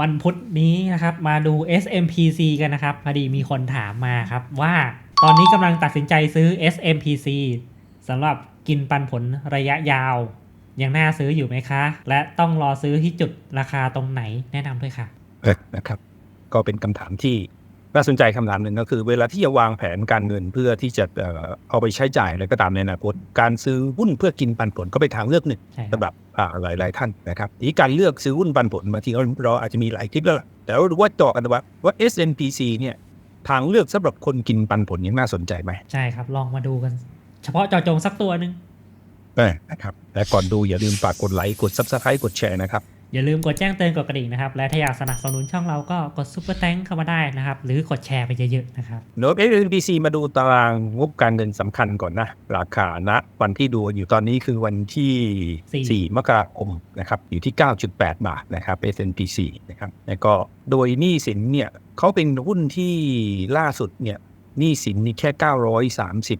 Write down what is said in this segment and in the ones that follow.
วันพุธนี้นะครับมาดู SMPC กันนะครับพอดีมีคนถามมาครับว่าตอนนี้กำลังตัดสินใจซื้อ SMPC สำหรับกินปันผลระยะยาว ยังน่าซื้ออยู่ไหมคะ และต้องรอซื้อที่จุดราคาตรงไหนแนะนำด้วยค่ะ เออนะครับ ก็เป็นคำถามที่ น่าสนใจคำถามหนึ่งก็คือ เวลาที่จะวางแผนการเงินเพื่อที่จะเอ่อเอาไปใช้จ่ายอะไรก็ตามในอนาคตการซื้อหุ้นเพื่อกินปันผลก็เป็นทางเลือกหนึ่งใช่ครับสำหรับอ่าหลายๆท่านนะครับทีนี้การเลือกซื้อหุ้นปันผลบางทีเราเราอาจจะมีหลายคลิปแล้วล่ะแต่ว่าดูว่าเจาะกันว่าว่า SNPC เนี่ยทางเลือกสำหรับคนกินปันผลยังน่าสนใจไหมใช่ครับลองมาดูกัน เฉพาะเจอจงสักตัวหนึ่งเออนะครับและก่อนดูอย่าลืมฝากกดไลค์กด Subscribe กดแชร์นะครับ อย่าลืมกดแจ้งเตือนกดกระดิ่งนะครับ และถ้าอยากสนับสนุนช่องเราก็กดซุปเปอร์แตงเข้ามาได้นะครับ หรือกดแชร์ไปเยอะๆนะครับโน้ต SNPC มาดูตารางงบการเงินสำคัญก่อนนะ ราคาณวันที่ดูอยู่ตอนนี้คือวันที่สี่ 4 มกราคมนะครับอยู่ที่ 9.8 บาทนะครับ SNPC นะครับแล้วก็โดยหนี้สินเนี่ยเขาเป็นหุ้นที่ล่าสุดเนี่ยหนี้สินนี่แค่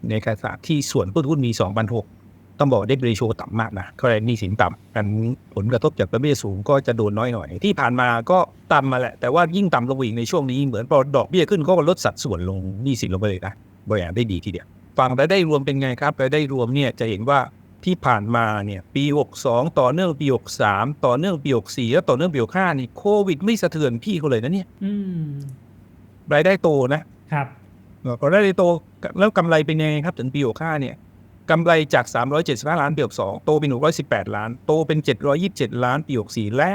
930 ในขณะที่ส่วนหุ้นมี2,600 ต้องบอกได้เรโชต่ำมากนะก็เลยหนี้สินต่ำกันผลกระทบจากดอกเบี้ยสูงก็จะโดนน้อยหน่อย ที่ผ่านมาก็ต่ำมาแหละ แต่ว่ายิ่งต่ำลงอีกในช่วงนี้เหมือนพอดอกเบี้ยขึ้นก็ลดสัดส่วนลงหนี้สินลงไปเลยนะบริหารได้ดีทีเดียวฝั่งรายได้รวมเป็นไงครับรายได้รวมเนี่ยจะเห็นว่าที่ผ่านมาเนี่ยปี 62 ต่อเนื่องปี 63 ต่อเนื่องปี 64 แล้วต่อเนื่องปี 65 นี่โควิดไม่สะเทือนพี่เขาเลยนะเนี่ยอืมรายได้โตนะครับพอรายได้โตแล้วกำไรเป็นยังไงครับถึงปี 65 เนี่ย กำไรจาก 375 ล้านปี62โตเป็น 618 ล้าน โตเป็น 727 ล้านปี64และ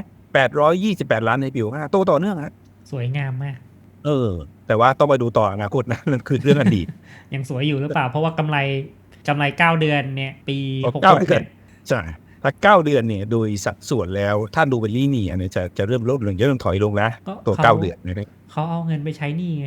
828 ล้านในปี65โตต่อเนื่องฮะสวยงามมาก เออ แต่ว่าต้องไปดูต่ออนาคตนะนั่นคือเรื่องอดีต ยังสวยอยู่หรือเปล่า เพราะว่ากำไรกำไร 9 เดือนเนี่ย ปีอ๋อหกเก้าหกเดือนใช่ถ้าเก้าเดือนเนี่ยโดยสัดส่วนแล้วถ้าดูเป็นลีเนียร์เนี่ยจะจะเริ่มลดลงจะเริ่มถอยลงนะก็ตัวเขาเก้าเดือนนะครับเขาเอาเงินไปใช้หนี้ไง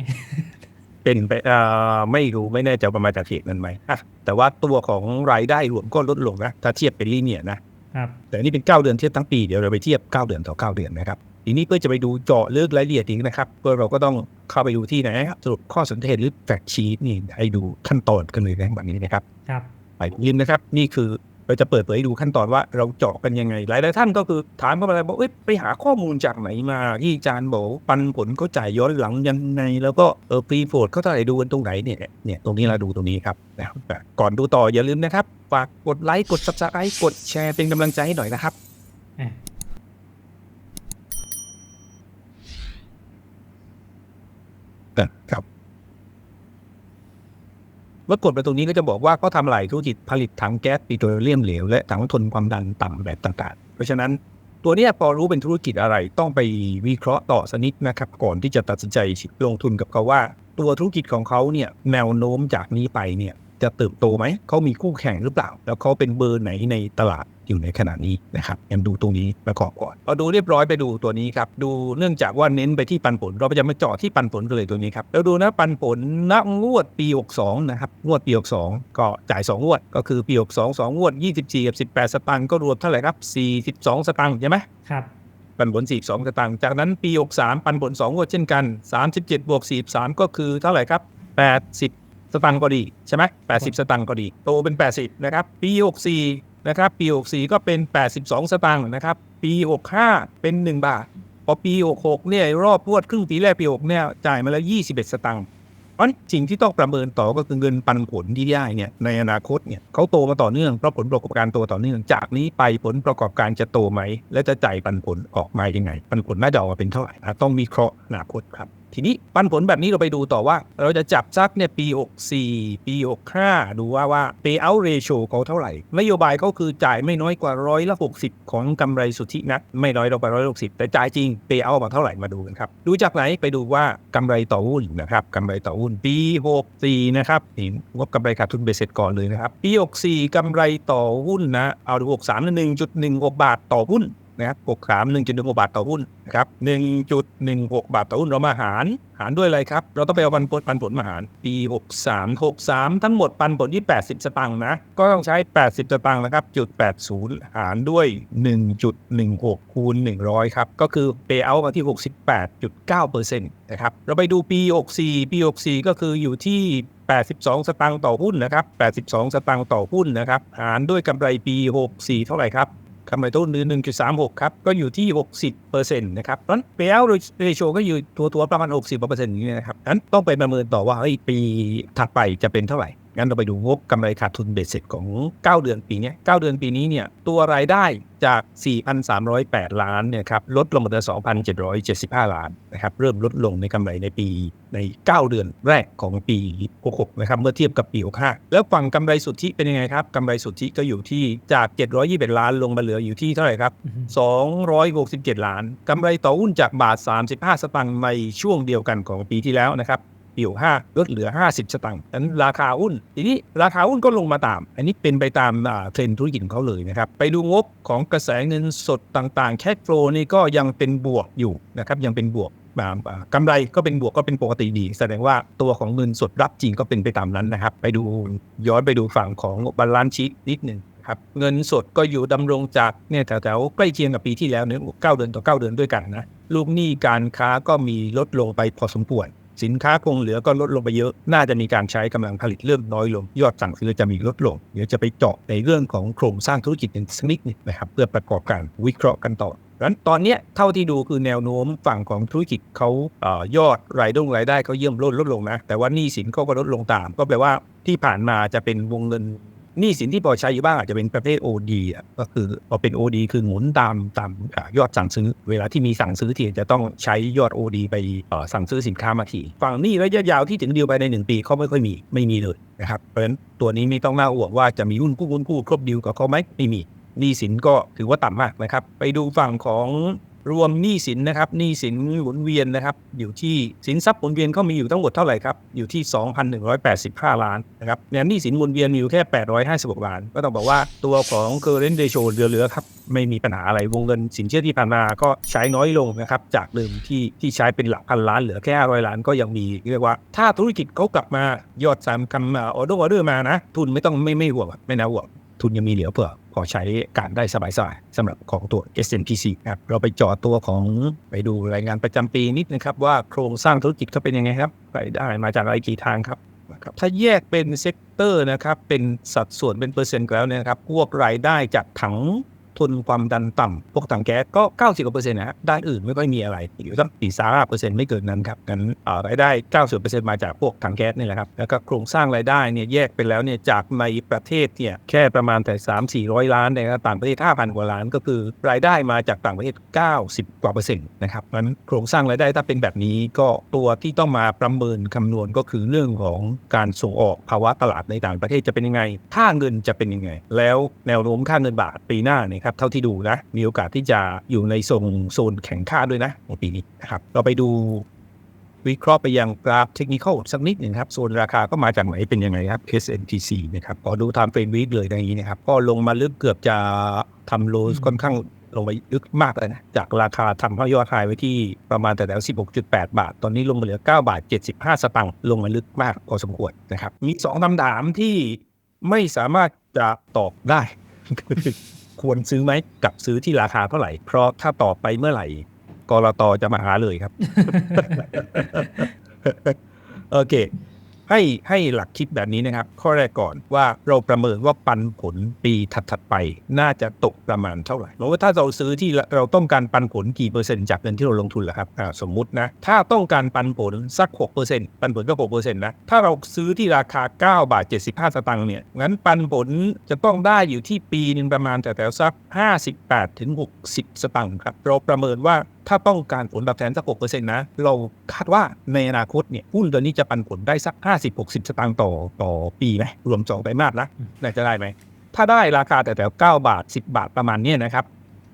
เป็นไปเอ่อไม่รู้ไม่แน่ใจประมาณจากเหตุนั้นไหมอะแต่ว่าตัวของรายได้รวมก็ลดลงนะถ้าเทียบเป็นลีเนียร์นะครับแต่นี่เป็น 9 เดือนเทียบทั้งปีเดี๋ยวเราไปเทียบ 9 เดือนต่อ 9 เดือนนะครับทีนี้เพื่อจะไปดูเจาะเลือกรายละเอียดอีกนะครับเพื่อเราก็ต้องเข้าไปดูที่ไหนครับสรุปข้อสนเทศหรือแฟกชีตนี่ให้ดูขั้นตอนกันเลยนะแบบนี้นะครับครับไปยินนะครับนี่คือ เราจะเปิดเผยให้ดูขั้นตอนว่าเราเจาะกันยังไงหลายหลายๆท่านก็คือถามเข้ามาเลยบอกเอ้ยไปหาข้อมูลจากไหนมาที่อาจารย์บอกว่าปันผลเขาจ่ายย้อนหลังยังไง แล้วก็เออฟรีโฟดเขาเท่าไหร่ดูกันตรงไหนเนี่ยเนี่ยตรงนี้เราดูตรงนี้ครับนะครับแต่ก่อนดูต่ออย่าลืมนะครับฝากกดไลค์กด subscribe กดแชร์เป็นกำลังใจให้หน่อยนะครับอะครับ เมื่อกดไปตรงนี้ก็จะบอกว่าเขาทำหลายธุรกิจผลิตถังแก๊สปิโตรเลียมเหลวและถังทนความดันต่ำแบบต่างๆ เพราะฉะนั้นตัวนี้พอรู้เป็นธุรกิจอะไรต้องไปวิเคราะห์ต่อสนิดนะครับ ก่อนที่จะตัดสินใจลงทุนกับเขาว่า ตัวธุรกิจของเขาเนี่ยแนวโน้มจากนี้ไปเนี่ยจะเติบโตไหม เขามีคู่แข่งหรือเปล่า แล้วเขาเป็นเบอร์ไหนในตลาดอยู่ในขณะนี้นะครับแอมดูตรงนี้ประกอบก่อนพอดูเรียบร้อยไปดูตัวนี้ครับ ดูเนื่องจากว่าเน้นไปที่ปันผล เราจะมาเจาะที่ปันผลกันเลยตัวนี้ครับ แล้วดูนะปันผลณงวดปี 62 นะครับ งวดปี 62 ก็จ่าย 2 งวด ก็คือปี 62 2 งวด 24 กับ 18 สตางค์ก็รวมเท่าไหร่ครับ 42 สตางค์ใช่ไหมครับปันผล 42 สตางค์จากนั้นปี 63 ปันผล 2 งวดเช่นกัน 37 บวก 43 ก็คือเท่าไหร่ครับ 80 สตางค์ก็ดีใช่ไหม80สตางค์ก็ดี โตเป็น80นะครับปี64นะครับปี64ก็เป็น82สตางค์นะครับปี65เป็น1บาท พอปี66เนี่ยรอบพวดครึ่งปีแรกปี6เนี่ยจ่ายมาแล้ว21สตางค์เพราะฉะนั้นสิ่งที่ต้องประเมินต่อก็คือเงินปันผลที่ได้เนี่ยในอนาคตเนี่ยเขาโตมาต่อเนื่องเพราะผลประกอบการโตต่อเนื่อง จากนี้ไปผลประกอบการจะโตไหม และจะจ่ายปันผลออกมายังไง ปันผลน่าจะออกมาเป็นเท่าไหร่นะต้องมีเคราะห์อนาคตครับ ทีนี้ปันผลแบบนี้เราไปดูต่อว่า เราจะจับซักเนี่ยปี 64 ปี 65 ดูว่าว่า payout ratio เขาเท่าไหร่ นโยบายเขาคือจ่ายไม่น้อยกว่าร้อยละ60 ของกำไรสุทธินะไม่น้อยลงไปร้อยละ60แต่จ่ายจริง payout มาเท่าไหร่มาดูกันครับ ดูจากไหนไปดูว่ากำไรต่อหุ้นนะครับกำไรต่อหุ้นปี 64 นะครับนี่งบกำไรขาดทุนเบสเสร็จก่อนเลยนะครับปี 64กำไรต่อหุ้นนะเอาดู 63นะ1.16 บาทต่อหุ้น นะครับ63 1.16บาทต่อหุ้นนะครับ1.16บาทต่อหุ้นเรามาหาร หารด้วยอะไรครับ เราต้องไปเอาปันผลปันผลมาหาร ปี63 63ทั้งหมดปันผลที่80สตางค์นะ ก็ต้องใช้80สตางค์นะครับจุด80หารด้วย1.16คูณ100ครับ ก็คือ payout มาที่68.9%นต์นะครับ เราไปดูปี64ปี64ก็คืออยู่ที่82 สตางค์ต่อหุ้นนะครับ82 สตางค์ต่อหุ้นนะครับ หารด้วยกำไรปี 64 เท่าไหร่ครับ กำไรต้นเดือน1.36 ครับ ก็อยู่ที่ 60%นะครับเพราะฉะนั้น payout ratio ก็อยู่ตัวตัวๆประมาณ 60%อย่างนี้นะครับนั้นต้องไปประเมินต่อว่าไอ้ปีถัดไปจะเป็นเท่าไหร่ งั้นเราไปดูงบกำไรขาดทุนเบ็ดเสร็จของ 9 เดือนปีเนี้ย9เดือนปีนี้เนี่ยตัวรายได้จาก 4,308 ล้านเนี่ยครับลดลงมาเหลือ2,775 ล้านนะครับเริ่มลดลงในกำไรในปีใน 9 เดือนแรกของปี 66 นะครับเมื่อเทียบกับปี 65 แล้วฝั่งกำไรสุทธิเป็นยังไงครับกำไรสุทธิก็อยู่ที่จาก 721 ล้านลงมาเหลืออยู่ที่เท่าไหร่ครับ 267 ล้านกำไรต่อหุ้นจากบาท 35 สตางค์ในช่วงเดียวกันของปีที่แล้วนะครับ ปี65ลดเหลือ 50 สตางค์นั้นราคาหุ้น ทีนี้ราคาหุ้นก็ลงมาตาม อันนี้เป็นไปตามเทรนด์ธุรกิจของเขาเลยนะครับ ไปดูงบของกระแสเงินสดต่างๆ แคชโฟลนี่ก็ยังเป็นบวกอยู่นะครับ ยังเป็นบวกอ่าอ่ากำไรก็เป็นบวกก็เป็นปกติดี แสดงว่าตัวของเงินสดรับจริงก็เป็นไปตามนั้นนะครับ ไปดูย้อนไปดูฝั่งของบาลานซ์ชีตนิดหนึ่งครับเงินสดก็อยู่ดำรงจากเนี่ยแถวๆใกล้เคียงกับปีที่แล้วเนี่ยเก้าเดือนต่อ 9 เดือนด้วยกันนะลูกหนี้การค้าก็มีลดลงไปพอสมควร สินค้าคงเหลือก็ลดลงไปเยอะ น่าจะมีการใช้กำลังผลิตเริ่มน้อยลง ยอดสั่งซื้อจะมีลดลง เดี๋ยวจะไปเจาะในเรื่องของโครงสร้างธุรกิจกันสักนิดนึงนะครับเพื่อประกอบการวิเคราะห์กันต่อดังนั้นตอนนี้เท่าที่ดูคือแนวโน้มฝั่งของธุรกิจเขาเออยอดรายได้รายได้เขาเยี่ยมลดลดลงนะ แต่ว่าหนี้สินเขาก็ลดลงตาม ก็แปลว่าที่ผ่านมาจะเป็นวงเงิน หนี้สินที่พอใช้อยู่บ้างอาจจะเป็นประเภท OD อะก็คือพอเป็น OD คือหมุนตามตามอยอดสั่งซื้อ เวลาที่มีสั่งซื้อทีจะต้องใช้ยอด OD ไปสั่งซื้อสินค้ามาทีฝั่งหนี้ระยะยาวที่ถึงดีลไปใน 1 ปีเขาไม่ค่อยมีไม่มีเลยนะครับเพราะฉะนั้นตัวนี้ไม่ต้องน่าห่วงว่าจะมีหุ้นกู้หุ้นกู้ครบดีลกับเขาไหมไม่มีหนี้สินก็ถือว่าต่ำมากนะครับ ไปดูฝั่งของ รวมหนี้สินนะครับหนี้สินหมุนเวียนนะครับ อยู่ที่สินทรัพย์หมุนเวียนเขามีอยู่ทั้งหมดเท่าไหร่ครับ อยู่ที่ 2,185 ล้านนะครับแนวหนี้สินหมุนเวียนมีอยู่แค่ 856 ล้าน ก็ต้องบอกว่าตัวของ current ratio เหลือๆครับไม่มีปัญหาอะไรวงเงินสินเชื่อที่ผ่านมาก็ใช้น้อยลงนะครับ จากเดิมที่ที่ใช้เป็นหลักพันล้านเหลือแค่500ล้านก็ยังมีเรียกว่า ถ้าธุรกิจเขากลับมายอดสามคำออเดอร์ออเดอร์มานะ ทุนไม่ต้องไม่ไม่ห่วงไม่น่าห่วง ทุนยังมีเหลือเผื่อพอใช้การได้สบายๆสำหรับของตัว S&PC ครับเราไปจอตัวของไปดูรายงานประจำปีนิดนะครับว่าโครงสร้างธุรกิจเขาเป็นยังไงครับรายได้มาจากอะไรกี่ทางครับครับถ้าแยกเป็นเซกเตอร์นะครับเป็นสัดส่วนเป็นเปอร์เซ็นต์แล้วเนี่ยนะครับพวกรายได้จากถัง ทุนความดันต่ำพวกถังแก๊สก็ 90กว่าเปอร์เซ็นต์นะฮะด้านอื่นไม่ค่อยมีอะไรอยู่สักสี่สามเปอร์เซ็นต์ไม่เกินนั้นครับงั้นรายได้90เปอร์เซ็นต์มาจากพวกถังแก๊สนี่แหละครับแล้วก็โครงสร้างรายได้เนี่ยแยกไปแล้วเนี่ยจากในประเทศเนี่ยแค่ประมาณแต่3 400ล้านนะครับต่างประเทศ5,000กว่าล้านก็คือ รายได้มาจากต่างประเทศ 90 กว่าเปอร์เซ็นต์นะครับงั้นโครงสร้างรายได้ถ้าเป็นแบบนี้ก็ตัวที่ต้องมาประเมินคำนวณก็คือเรื่องของการส่งออกภาวะตลาดในต่างประเทศจะเป็นยังไงค่าเงินจะเป็นยังไง แล้วแนวโน้มค่าเงินบาทปีหน้าเนี่ยครับเท่าที่ดูนะ มีโอกาสที่จะอยู่ในโซนโซนแข็งค่าด้วยนะในปีนี้นะครับเราไปดูวิเคราะห์ไปยังกราฟเทคนิคสักนิดหนึ่งครับ โซนราคาก็มาจากไหนเป็นยังไงครับ SNTC นะครับพอดู time frame week เลยอย่างนี้นะครับ ก็ลงมาลึกเกือบจะทำโลค่อนข้างลงไปลึกมากเลยนะ จากราคาทำเข้ายอดขายไว้ที่ประมาณแต่แถว16.8 บาท ตอนนี้ลงมาเหลือ 9 บาท 75 สตางค์ลงมาลึกมากพอสมควรนะครับ มีสองคำถามที่ไม่สามารถจะตอบได้ ควรซื้อไหมกับซื้อที่ราคาเท่าไหร่ เพราะถ้าตอบไปเมื่อไหร่กรตจะมาหาเลยครับ โอเค ให้ให้หลักคิดแบบนี้นะครับ ข้อแรกก่อนว่าเราประเมินว่าปันผลปีถัดๆไป น่าจะตกประมาณเท่าไหร่เพราะว่าถ้าเราซื้อที่เราต้องการปันผลกี่เปอร์เซ็นต์จากเงินที่เราลงทุนล่ะครับสมมุตินะ ถ้าต้องการปันผลสัก 6%ปันผลก็ 6%นะ ถ้าเราซื้อที่ราคา 9 บาท 75 สตางค์เนี่ย งั้นปันผลจะต้องได้อยู่ที่ปีหนึ่งประมาณแต่แถวๆสัก 58 ถึง 60 สตางค์ครับ เราประเมินว่า ถ้าต้องการผลตอบแทนสัก6%นะ เราคาดว่าในอนาคตเนี่ยหุ้นตัวนี้จะปันผลได้สัก50-60สตางค์ต่อต่อปีไหมรวมสองไตรมาสนะน่าจะได้ไหม ถ้าได้ราคาแต่แถว9บาท10บาทประมาณนี้นะครับ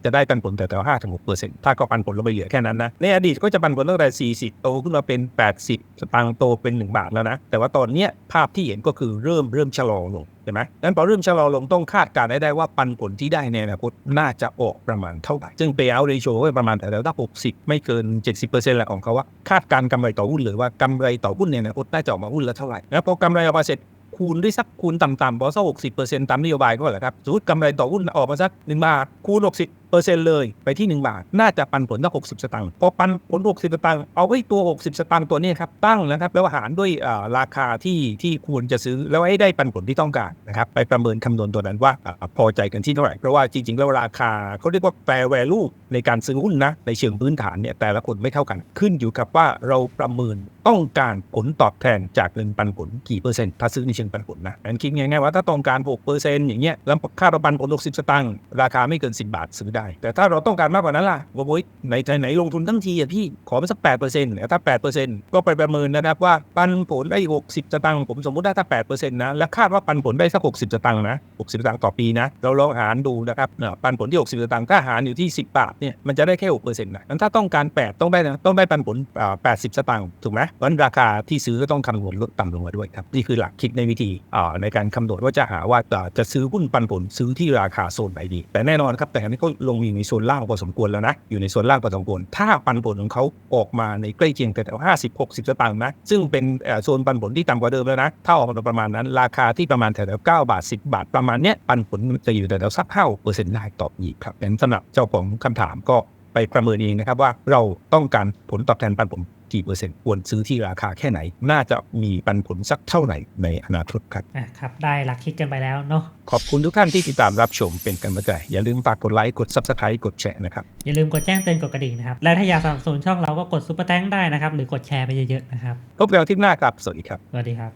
จะได้ปันผลแต่แถว5ถึง6เปอร์เซ็นต์ถ้าก็ปันผลลงไปเหลือแค่นั้นนะ ในอดีตก็จะปันผลตั้งแต่ 40 โตขึ้นมาเป็น 80 สตางค์โตเป็น 1 บาทแล้วนะ แต่ว่าตอนเนี้ยภาพที่เห็นก็คือเริ่มเริ่มชะลอลงใช่ไหมนั้นพอเริ่มชะลอลงต้องคาดการณ์ได้ได้ว่าปันผลที่ได้ในอนาคตน่าจะออกประมาณเท่าไหร่ ซึ่ง payout ratio ก็ประมาณแต่แถว60 ไม่เกิน 70%แหละของเขาว่าคาดการณ์กำไรต่อหุ้นหรือว่ากำไรต่อหุ้นในอนาคตน่าจะออกมาหุ้นละเท่าไหร่แล้วพอกำไรออกมาเสร็จคูณด้วยสักคูณต่ำๆพอสักหกสิบเปอร์เซ็นต์ตามนโยบายก็แหละครับสมมติกำไรต่อหุ้นออกมาสักหนึ่งบาทคูณหกสิบ เปอร์เซ็นต์เลยไปที่ 1 บาท น่าจะปันผลตั้ง60สตางค์พอปันผล 60 สตางค์เอาไว้ตัว 60 สตางค์ตัวนี้ครับตั้งนะครับแล้วหารด้วยราคาที่ที่ควรจะซื้อแล้วให้ได้ปันผลที่ต้องการนะครับไปประเมินคำนวณตัวนั้นว่าอพอใจกันที่เท่าไหร่เพราะว่าจริงๆแล้วราคาเขาเรียกว่า fair value ในการซื้อหุ้นนะในเชิงพื้นฐานเนี่ยแต่ละคนไม่เท่ากัน ขึ้นอยู่กับว่าเราประเมินต้องการผลตอบแทนจากเงินปันผลกี่เปอร์เซ็นต์ถ้าซื้อในเชิงปันผลนะอันคิดง่ายๆว่าถ้าต้องการ6เปอร์เซ็นต์อย่างเงี้ยแล้วค่าเราปันผล60 สตางค์ราคาไม่เกิน 10 บาทซื้อได้ แต่ถ้าเราต้องการมากกว่านั้นล่ะว่าโอ้ยไหนไหนลงทุนทั้งทีอะพี่ขอไปสัก8เปอร์เซ็นต์ถ้า8เปอร์เซ็นต์ก็ไปประเมินนะครับว่าปันผลได้60สตางค์ผมสมมติได้ถ้า8เปอร์เซ็นต์นะและคาดว่าปันผลได้สัก60สตางค์นะ60สตางค์ต่อปีนะเราลองหารดูนะครับเอ่อปันผลที่60สตางค์ถ้าหารอยู่ที่10บาทเนี่ยมันจะได้แค่6เปอร์เซ็นต์นะงั้นถ้าต้องการ8ต้องได้นะต้องได้ปันผลอ่า80สตางค์ถูกไหมเพราะฉะนั้นราคาที่ซื้อก็ต้องคำนวณลดต่ำลงมาด้วยครับนี่คือหลักคิดในวิธีอ่าในการคำนวณว่าจะหาว่าอ่าจะซื้อหุ้นปันผลซื้อที่ราคาโซนไหนดี แต่แน่นอนครับแต่อันนี้เขาลงอยู่ในโซนล่างพอสมควรแล้วนะ อยู่ในโซนล่างพอสมควร ถ้าปันผลของเขาออกมาในใกล้เคียงแต่แถว50 60สตางค์นะ ซึ่งเป็นโซนปันผลที่ต่ำกว่าเดิมแล้วนะ ถ้าออกมาประมาณนั้น ราคาที่ประมาณแถวๆ9บาทสิบาทประมาณเนี้ยปันผลจะอยู่แถวๆสักเท่าเปอร์เซ็นต์ได้ต่อปีครับเป็นสำหรับเจ้าของคำถามก็ไปประเมินเองนะครับว่าเราต้องการผลตอบแทนปันผล กี่เปอร์เซ็นต์ควรซื้อที่ราคาแค่ไหน น่าจะมีปันผลสักเท่าไหร่ในอนาคตครับอะครับ ได้หลักคิดกันไปแล้วเนาะขอบคุณทุกท่านที่ติดตามรับชมเป็นกำลังใจอย่าลืมฝากกดไลค์กด subscribe กดแชร์นะครับอย่าลืมกดแจ้งเตือนกดกระดิ่งนะครับและถ้าอยากสนับสนุนช่องเราก็กดซุปเปอร์แตงได้นะครับหรือกดแชร์ไปเยอะๆนะครับพบกันที่หน้าครับสวัสดีครับสวัสดีครับ